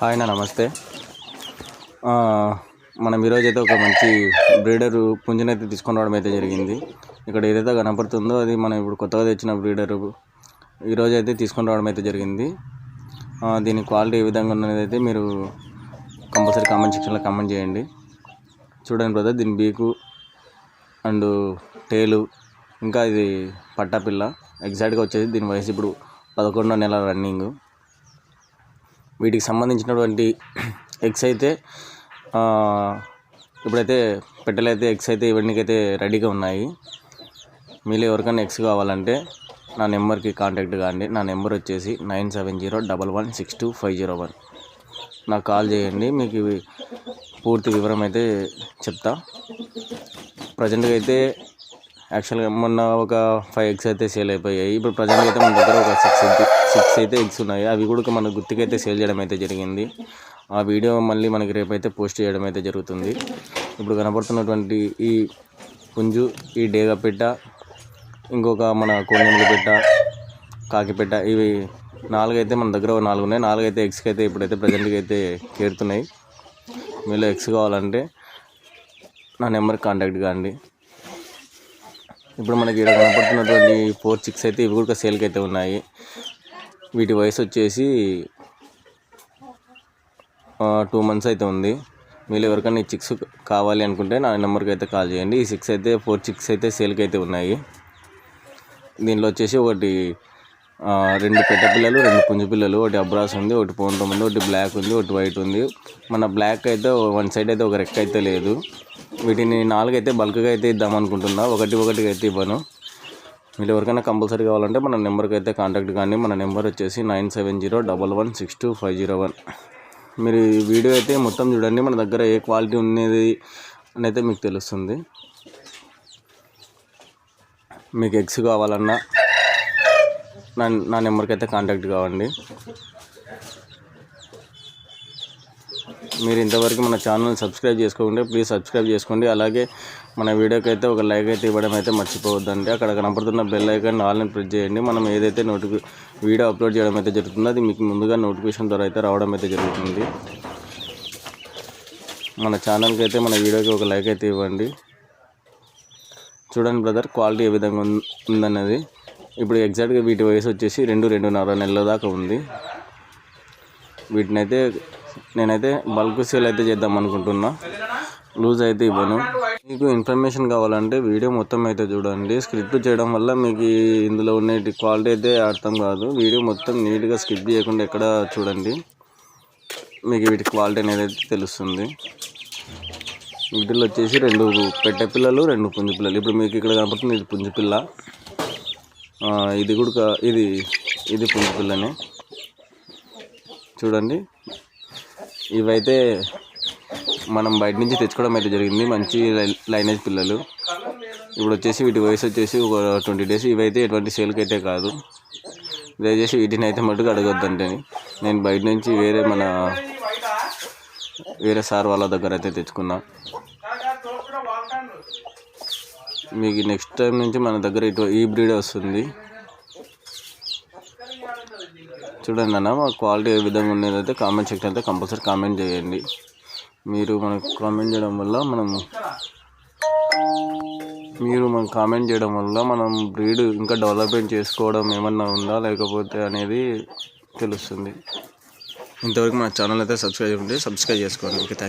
Hi నా నమస్తే. మనం ఈరోజు అయితే ఒక మంచి బ్రీడర్ పుంజునైతే తీసుకొని రావడం అయితే జరిగింది. ఇక్కడ ఏదైతే కనపడుతుందో అది మనం ఇప్పుడు కొత్తగా తెచ్చిన బ్రీడర్ ఈరోజు అయితే తీసుకొని రావడం అయితే జరిగింది. దీని క్వాలిటీ ఏ విధంగా ఉన్నది అయితే మీరు కంపల్సరీ కామెంట్ సెక్షన్లో కామెంట్ చేయండి. చూడండి బ్రదర్ దీని బీకు అండ్ టేలు ఇంకా ఇది పట్టాపిల్ల. ఎగ్జాక్ట్గా వచ్చేసి దీని వయసు ఇప్పుడు పదకొండో నెల రన్నింగ్ వీటికి సంబంధించినటువంటి ఎగ్స్ అయితే ఇప్పుడైతే పెట్టెలైతే ఎగ్స్ అయితే ఇవన్నీకైతే రెడీగా ఉన్నాయి. మీలో ఎవరికైనా ఎగ్స్ కావాలంటే నా నెంబర్కి కాంటాక్ట్ కాండి. నా నెంబర్ వచ్చేసి nine seven zero double one six two five zero one. నాకు కాల్ చేయండి మీకు ఇవి పూర్తి వివరం అయితే చెప్తా. ప్రజెంట్గా అయితే యాక్చువల్గా మొన్న ఒక ఫైవ్ ఎగ్స్ అయితే సేల్ అయిపోయాయి. ఇప్పుడు ప్రజెంట్ అయితే మన దగ్గర ఒక సిక్స్ సిక్స్ అయితే ఎగ్స్ ఉన్నాయి. అవి కూడా మన గుర్తుకైతే సేల్ చేయడం అయితే జరిగింది. ఆ వీడియో మళ్ళీ మనకి రేపైతే పోస్ట్ చేయడం అయితే జరుగుతుంది. ఇప్పుడు కనపడుతున్నటువంటి ఈ పుంజు ఈ డేగ పెట్ట ఇంకొక మన కోణెములు పెట్ట కాకిపెట్ట ఇవి నాలుగైతే మన దగ్గర నాలుగు ఉన్నాయి. నాలుగైతే ఎగ్స్కి అయితే ఇప్పుడైతే ప్రజెంట్కి అయితే కేరుతున్నాయి మీలో ఎగ్స్ కావాలంటే నా నెంబర్కి కాంటాక్ట్ కాండి ఇప్పుడు మనకి ఇక్కడ కనపడుతున్నటువంటి ఫోర్ చిక్స్ అయితే ఇవి కూడా సేల్కి అయితే ఉన్నాయి. వీటి వయసు వచ్చేసి టూ మంత్స్ అయితే ఉంది. మీరు ఎవరికైనా ఈ చిక్స్ కావాలి అనుకుంటే నా నెంబర్కి అయితే కాల్ చేయండి. ఈ సిక్స్ అయితే ఫోర్ చిక్స్ అయితే సేల్కి అయితే ఉన్నాయి. దీనిలో వచ్చేసి ఒకటి రెండు పెట్ట పిల్లలు రెండు పుంజు పిల్లలు ఒకటి అబ్రాస్ ఉంది ఒకటి పౌంటం ఉంది ఒకటి బ్లాక్ ఉంది ఒకటి వైట్ ఉంది. మన బ్లాక్ అయితే వన్ సైడ్ అయితే ఒక రెక్క అయితే లేదు. వీటిని నాలుగైతే బల్క్గా అయితే ఇద్దాం అనుకుంటున్నా. ఒకటి ఒకటికి అయితే ఇవ్వను. మీరు ఎవరికైనా కంపల్సరీ కావాలంటే మన నెంబర్కి అయితే కాంటాక్ట్ కానీ మన నెంబర్ వచ్చేసి nine seven zero double one six two five zero one. మీరు ఈ వీడియో అయితే మొత్తం చూడండి. మన దగ్గర ఏ క్వాలిటీ ఉన్నది అని అయితే మీకు తెలుస్తుంది. మీకు ఎగ్స్ కావాలన్నా నా నా నెంబర్కి అయితే కాంటాక్ట్ కావండి. మీరు ఇంతవరకు మన ఛానల్ సబ్స్క్రైబ్ చేసుకోకుంటే ప్లీజ్ సబ్స్క్రైబ్ చేసుకోండి. అలాగే మన వీడియోకి అయితే ఒక లైక్ అయితే ఇవ్వడం అయితే మర్చిపోవద్దండి. అక్కడ కనపడుతున్న బెల్ ఐకాన్ ఆల్ని ప్రెస్ చేయండి. మనం ఏదైతే నోటిఫి వీడియో అప్లోడ్ చేయడం అయితే జరుగుతుందో అది మీకు ముందుగా నోటిఫికేషన్ ద్వారా అయితే రావడం అయితే జరుగుతుంది. మన ఛానల్కి అయితే మన వీడియోకి ఒక లైక్ అయితే ఇవ్వండి. చూడండి బ్రదర్ క్వాలిటీ ఏ విధంగా ఉందన్నది. ఇప్పుడు ఎగ్జాక్ట్గా వీటి వయసు వచ్చేసి రెండు రెండున్నర నెలల దాకా ఉంది. వీటిని అయితే నేనైతే బల్క్ సేల్ అయితే చేద్దాం అనుకుంటున్నా. లూజ్ అయితే ఇవ్వను. మీకు ఇన్ఫర్మేషన్ కావాలంటే వీడియో మొత్తం అయితే చూడండి. స్క్రిప్ట్ చేయడం వల్ల మీకు ఇందులో ఉండే క్వాలిటీ అయితే అర్థం కాదు. వీడియో మొత్తం నీట్గా స్కిప్ చేయకుండా ఎక్కడ చూడండి. మీకు వీటి క్వాలిటీ అనేది అయితే తెలుస్తుంది. వీటిలో వచ్చేసి రెండు పెట్టె పిల్లలు రెండు పుంజు పిల్లలు. ఇప్పుడు మీకు ఇక్కడ కనపడుతుంది ఇది పుంజు పిల్ల. ఇది కూడా ఇది ఇది పుంజు పిల్లనే. చూడండి. ఇవైతే మనం బయట నుంచి తెచ్చుకోవడం అయితే జరిగింది. మంచి లై- లైనేజ్ పిల్లలు. ఇప్పుడు వచ్చేసి వీటి వయసు వచ్చేసి ఒక ట్వంటీ డేస్. ఇవైతే ఎటువంటి సేల్కి అయితే కాదు. దయచేసి వీటిని అయితే మటుకు అడగొద్దంటే నేను బయట నుంచి వేరే మన వేరే సార్ వాళ్ళ దగ్గర అయితే తెచ్చుకున్నా. మీకు నెక్స్ట్ టైం నుంచి మన దగ్గర ఇటు ఈ బ్రీడ్ వస్తుంది. చూడండి అన్న మా క్వాలిటీ ఏ విధంగా ఉండేది అయితే కామెంట్ సెక్షన్ అయితే కంపల్సరీ కామెంట్ చేయండి. మీరు మనకు కామెంట్ చేయడం వల్ల మనం మీరు మనం కామెంట్ చేయడం వల్ల మనం బ్రీడ్ ఇంకా డెవలప్మెంట్ చేసుకోవడం ఏమన్నా ఉందా లేకపోతే అనేది తెలుస్తుంది. ఇంతవరకు మా ఛానల్ అయితే సబ్స్క్రైబ్ ఉంటే సబ్స్క్రైబ్ చేసుకోండి. Okay thank